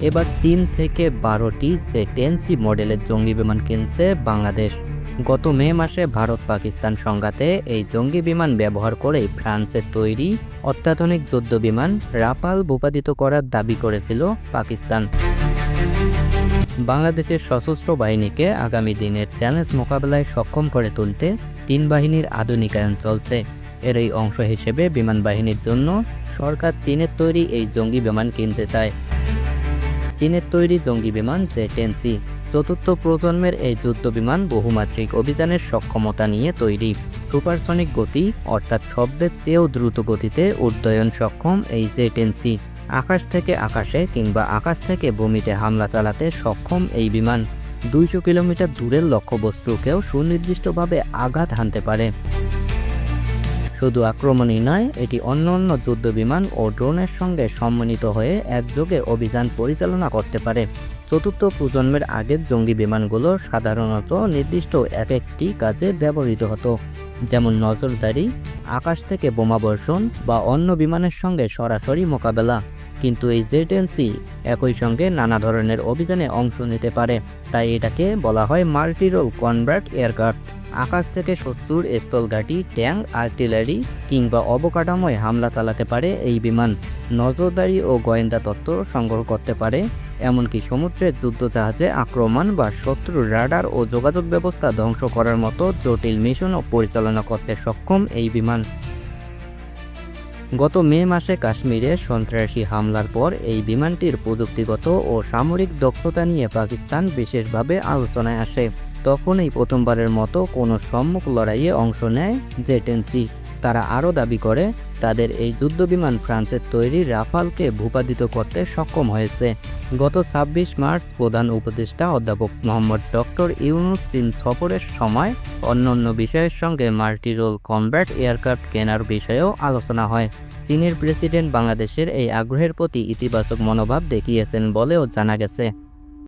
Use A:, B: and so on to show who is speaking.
A: এবার চীন থেকে বারোটি জে টেনসি মডেলের জঙ্গি বিমান কিনছে বাংলাদেশ। গত মে মাসে ভারত পাকিস্তান সংঘাতে এই জঙ্গি বিমান ব্যবহার করে ফ্রান্সের তৈরি অত্যাধুনিক যুদ্ধ বিমান রাপাল ভূপাতিত করার দাবি করেছিল পাকিস্তান। বাংলাদেশের সশস্ত্র বাহিনীকে আগামী দিনের চ্যালেঞ্জ মোকাবেলায় সক্ষম করে তুলতে তিন বাহিনীর আধুনিকায়ন চলছে। এর এই অংশ হিসেবে বিমান বাহিনীর জন্য সরকার চীনের তৈরি এই জঙ্গি বিমান কিনতে চায়। চীনের তৈরি জঙ্গি বিমান জে টেনসি চতুর্থ প্রজন্মের এই যুদ্ধ বিমান বহুমাত্রিক অভিযানের সক্ষমতা নিয়ে তৈরি। সুপারসনিক গতি, অর্থাৎ শব্দের চেয়েও দ্রুত গতিতে উড্ডয়ন সক্ষম এই জে টেনসি আকাশ থেকে আকাশে কিংবা আকাশ থেকে ভূমিতে হামলা চালাতে সক্ষম এই বিমান। দুইশো কিলোমিটার দূরের লক্ষ্যবস্তুকেও সুনির্দিষ্টভাবে আঘাত হানতে পারে। শুধু আক্রমণই নয়, এটি অন্য অন্য যুদ্ধ বিমান ও ড্রোনের সঙ্গে সম্মিলিত হয়ে একযোগে অভিযান পরিচালনা করতে পারে। চতুর্থ প্রজন্মের আগের জঙ্গি বিমানগুলো সাধারণত নির্দিষ্ট এক একটি কাজে ব্যবহৃত হতো, যেমন নজরদারি, আকাশ থেকে বোমাবর্ষণ বা অন্য বিমানের সঙ্গে সরাসরি মোকাবেলা। কিন্তু এই জেটেন্সি একই সঙ্গে নানা ধরনের অভিযানে অংশ নিতে পারে। তাই এটাকে বলা হয় মাল্টিরোল কনভার্ট এয়ারক্রাফট। আকাশ থেকে শত্রুর স্থলঘাটি, ট্যাঙ্ক, আর্টিলারি কিংবা অবকাঠামোয় হামলা চালাতে পারে এই বিমান। নজরদারি ও গোয়েন্দা তথ্য সংগ্রহ করতে পারে। এমনকি সমুদ্রের যুদ্ধজাহাজে আক্রমণ বা শত্রুর রাডার ও যোগাযোগ ব্যবস্থা ধ্বংস করার মতো জটিল মিশনও পরিচালনা করতে সক্ষম এই বিমান। গত মে মাসে কাশ্মীরে সন্ত্রাসী হামলার পর এই বিমানটির প্রযুক্তিগত ও সামরিক দক্ষতা নিয়ে পাকিস্তান বিশেষভাবে আলোচনায় আসে। তখন এই প্রথমবারের মতো কোনো সম্মুখ লড়াইয়ে অংশ নেয় জেটেন্সি তারা আরও দাবি করে, তাদের এই যুদ্ধবিমান ফ্রান্সের তৈরি রাফালকে ভূপাদিত করতে সক্ষম হয়েছে। গত ২৬ মার্চ প্রধান উপদেষ্টা অধ্যাপক মোহাম্মদ ডক্টর ইউনুস চীন সফরের সময় অন্যান্য বিষয়ের সঙ্গে মাল্টিরোল কমব্যাট এয়ারক্রাফট কেনার বিষয়েও আলোচনা হয়। চীনের প্রেসিডেন্ট বাংলাদেশের এই আগ্রহের প্রতি ইতিবাচক মনোভাব দেখিয়েছেন বলেও জানা গেছে।